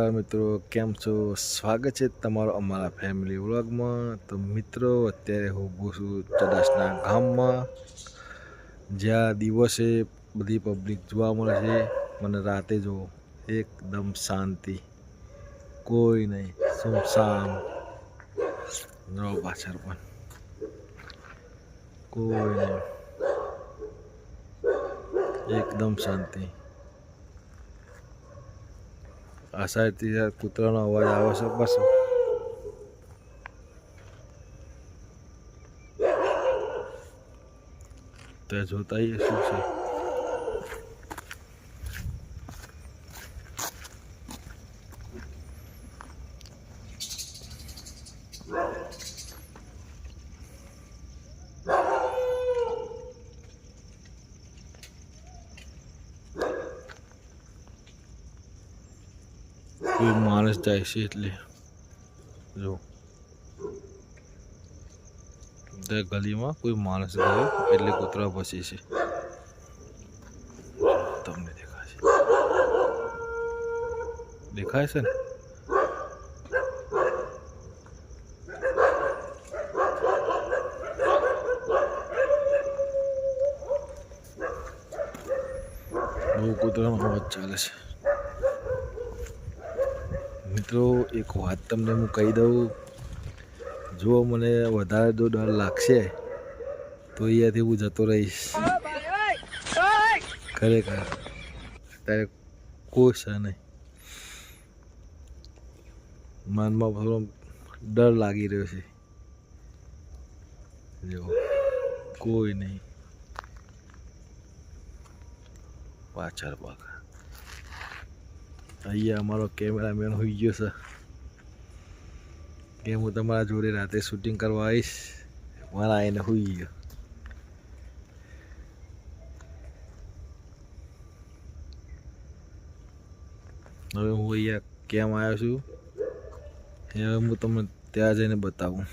નમસ્કાર મિત્રો, કેમ છો? સ્વાગત છે તમારો અમારા ફેમિલી વ્લોગમાં તો મિત્રો, અત્યારે હું ઊભો છું ચડાસના ગામમાં, જ્યાં દિવસે બધી પબ્લિક જોવા મળે છે. મને રાતે જો એકદમ શાંતિ, કોઈ નહીં સુમસામ જો પાછળ પણ, કોઈ નહીં. એકદમ શાંતિ. આ સાઈડથી કૂતરાનો અવાજ આવે છે બસ. તે જોતા શું છે. કોઈ માણસ જાય છે એટલે. જો. ગલીમાં કોઈ માણસ ગયો એટલે કૂતરા પછી છે. તમને દેખાય છે દેખાય છે ને? બહુ કૂતરાનો અવાજ ચાલે છે. મિત્રો, એક વાત તમને હું કહી દઉં. જો મને વધારે જો ડર લાગશે, તો અહીંયાથી હું જતો રહીશ. ખરેખર, અત્યારે કોઈ છે નહીં. મનમાં થોડો ડર લાગી રહ્યો છે. જો કોઈ નહીં. પાછળ પાછળ અહીંયા અમારો કેમેરામેન હોઈ ગયો છે. કે હું તમારા જોડે રાતે શૂટિંગ કરવા આવીશ. મારા એને હોઈ ગયો. હવે હું અહીંયા કેમ આવ્યો છું એ હવે હું તમને ત્યાં જઈને બતાવું.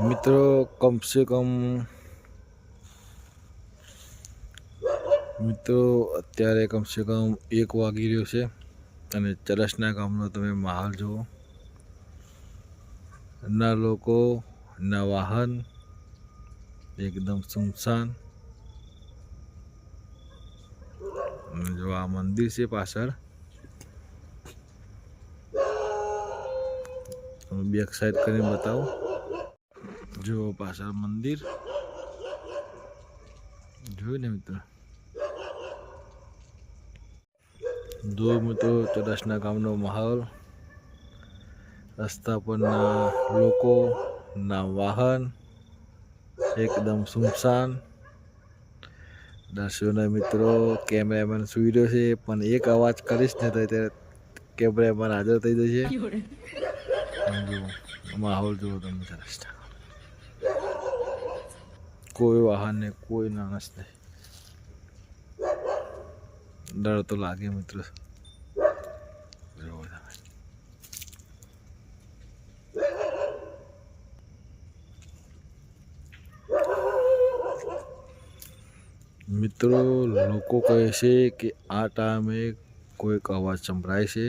મિત્રો, કમસે કમ મિત્રો, અત્યારે કમસે કમ એક વાગી રહ્યો છે અને ચરસના ગામનો તમે માહોલ જુઓ. ના લોકો, ના વાહન, એકદમ સુમસાન. જો આ મંદિર છે પાછળ બેક સાઈડ કરીને બતાવું. જો પાછળ મંદિર. જોયું ને મિત્રો? દૂર મિત્રો ચોરસના ગામનો માહોલ. રસ્તા પરના લોકો ના વાહન એકદમ સુમસાન. દર્શકોના મિત્રો કેમેરામેન સુઈ રહ્યો છે પણ એક અવાજ કરીશ ને તો ત્યારે કેમેરામેન હાજર થઈ જશે. માહોલ જુઓ તમે ચરસના કોઈ વાહન ને કોઈ માણસ નહીં. ડર તો લાગે મિત્રો. મિત્રો, લોકો કહે છે કે આ ટાઈમે કોઈક અવાજ સંભળાય છે.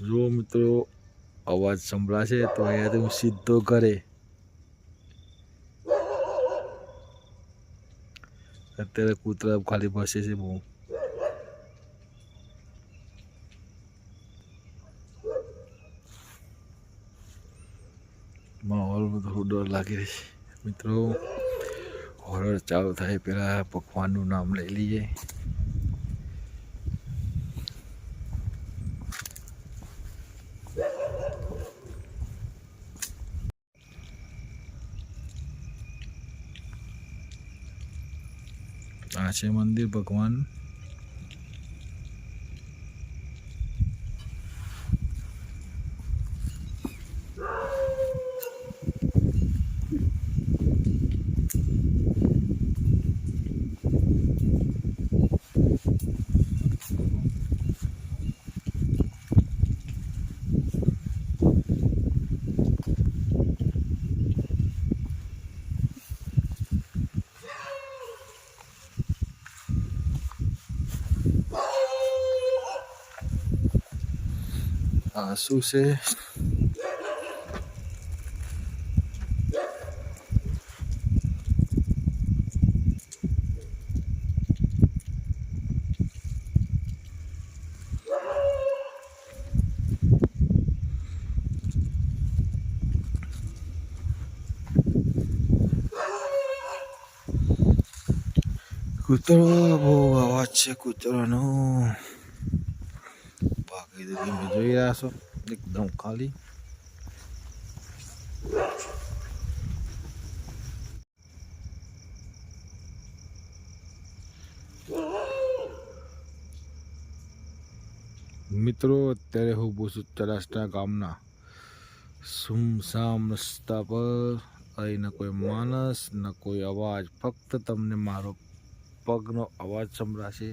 જો મિત્રો અવાજ સંભળાશે તો અહીંયાથી હું સીધો કરે અત્યારે કૂતરા ખાલી ભસે છે બહુ. માહોલમાં થોડો ડર લાગી રહી છે. મિત્રો હોરર ચાલુ થાય પહેલાં પકવાનનું નામ લઈ લઈએ. આ છે મંદિર ભગવાન. આ શું છે કૂતરો બહુ અવાજ તમે જોઈ રહ્યા છો એકદમ ખાલી મિત્રો, અત્યારે હું ઊભો ચરાસ્ટા ગામના સુમસામ રસ્તા પર અહીં ન કોઈ માણસ, ન કોઈ અવાજ. ફક્ત તમને મારો પગનો અવાજ સંભળાશે.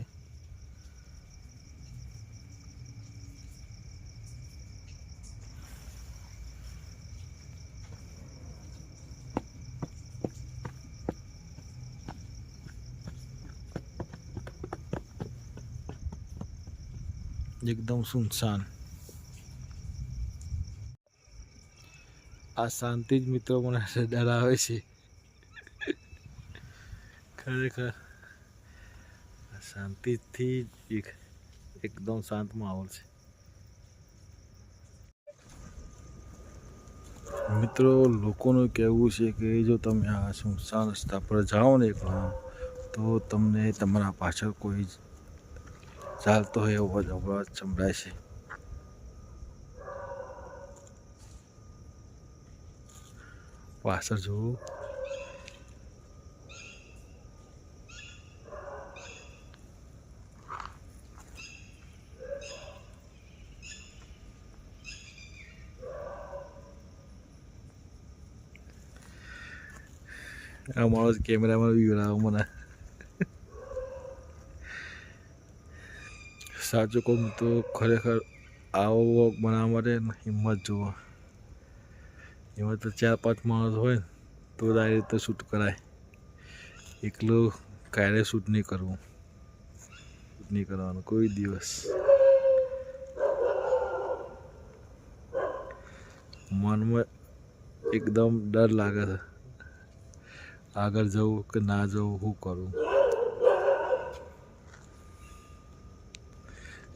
એકદમ સુનસાન આ શાંતિ જ મિત્રો મને ડરાવે છે ખરેખર આ શાંતિથી જ એક એકદમ શાંત માહોલ છે મિત્રો લોકોનું કહેવું છે કે જો તમે આ સુમસાન રસ્તા પર જાઓ ને એકલા તો તમને તમારા પાછળ કોઈ ચાલતો હોય એવો જ અવાજ સંભળાય છે પાછળ જોવું આ મારો કેમેરામાં વિવરાવો મને સાચું કહું તો ખરેખર આવો વોક બનાવવા માટે હિંમત જુઓ. એમાં તો ચાર પાંચ માણસ હોય ને, તો જ આ રીતે શૂટ કરાય. એકલું ક્યારે શૂટ નહીં કરવું. શૂટ નહીં કરવાનું, કોઈ દિવસ. મનમાં એકદમ ડર લાગે છે. આગળ જવું કે ના જવું શું કરું?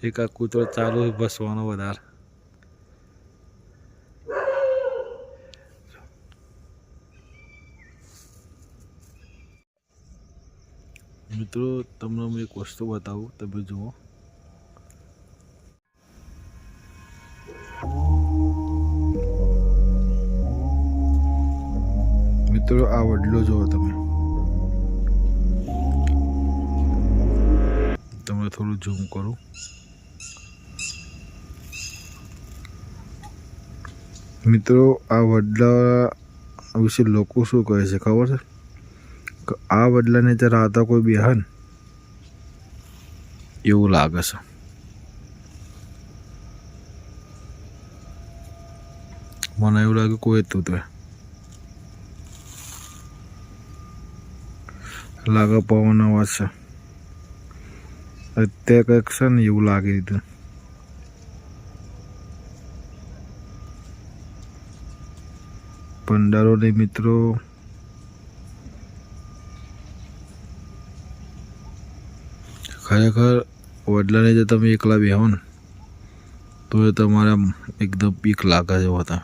એક આ કૂતરો ચાલુ બસવાનો વધારે. મિત્રો, તમને હું એક વસ્તુ બતાવું, તમે જુઓ. મિત્રો, આ વડલો જુઓ તમે. તમને થોડું ઝૂમ કરું. મિત્રો, આ વડલા વિશે લોકો શું કહે છે, ખબર છે? કે આ વડલાને ત્યાં આવતા કોઈ બેહન? એવું લાગે છે. મને એવું લાગે કોઈ તું તો લાગે પવન અવાજ છે. અત્યારે કંઈક છે ને એવું લાગી દીધું પંડારોને મિત્રો. ખરેખર વડલાને જો તમે એકલા બેહો ને તો એ તમારે એકદમ પીક લાગે છે તમે.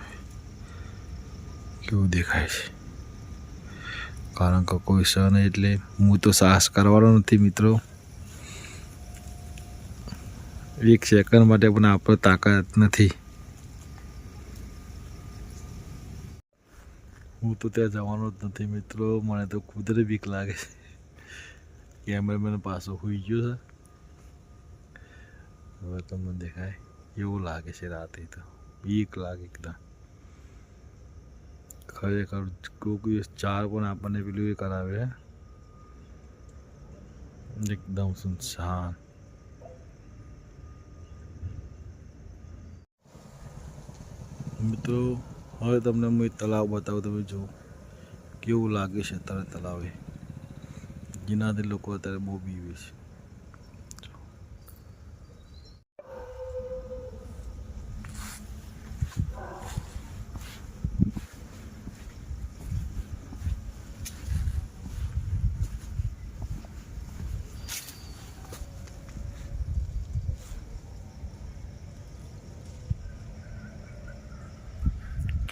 કેવું દેખાય છે? કારણ કે કોઈ સહ એટલે હું તો સાહસ કરવાનો નથી મિત્રો. એક સેકન્ડ માટે પણ આપણે તાકાત નથી. હું તો ત્યાં જવાનો જ નથી મિત્રો. મને તો કુદરે બીક લાગે છે. કેમેરામેન પાછો હોઈ ગયો છે. હવે તમને દેખાય. એવું લાગે છે રાતે તો. બીક લાગે એકદમ. ખરેખર કોઈક ચાર પણ આપણને પેલું એ કરાવે. એકદમ સુનસાન. મિત્રો હવે તમને હું તળાવ બતાવું, તમે જુઓ. કેવું લાગે છે અત્યારે તલાવે? જેનાથી લોકો અત્યારે બહુ બીવે છે.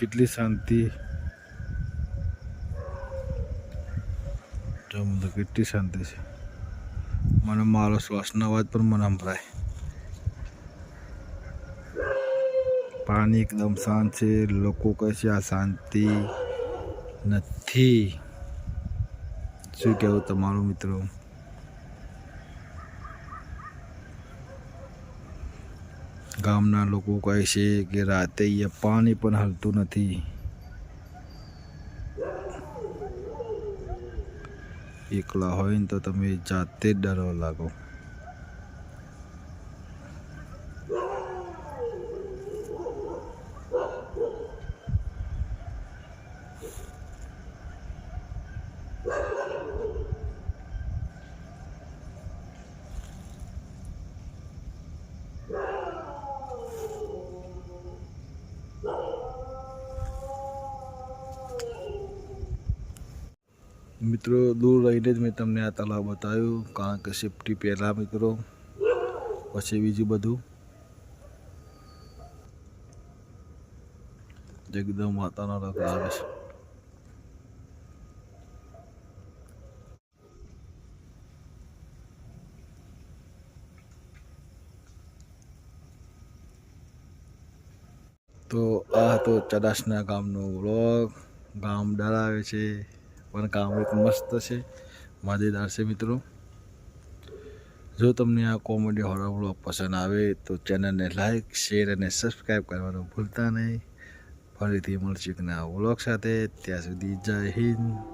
કેટલી શાંતિ. કેટલી શાંતિ છે. મને મારો શ્વાસનો અવાજ પણ મને સંભળાય. પાણી એકદમ શાંત છે. લોકો કહે છે આ શાંતિ નથી. શું કહેવું તમારું મિત્રો? ગામના લોકો કહે છે કે રાતે અહીંયા પાણી પણ હલતું નથી. એકલા હોય ને તો તમે જાતે જ ડરવા લાગો. મિત્રો, દૂર રહીને જ મેં તમને આ તલાવ બતાવ્યું. કારણ કે સેફટી પહેલાં મિત્રો. પછી બીજું બધું. એકદમ વાતાવરણ આવે છે. તો આ હતો ચડાસના ગામનો વ્લોગ ગામ ડરાવે છે. પણ કામ એક મસ્ત છે, મજેદાર છે મિત્રો. જો તમને આ કોમેડી હોરર બ્લોગ પસંદ આવે તો ચેનલને લાઈક શેર અને સબસ્ક્રાઈબ કરવાનું ભૂલતા નહીં. ફરીથી મળશે નવા વ્લોગ સાથે. ત્યાં સુધી જય હિન્દ.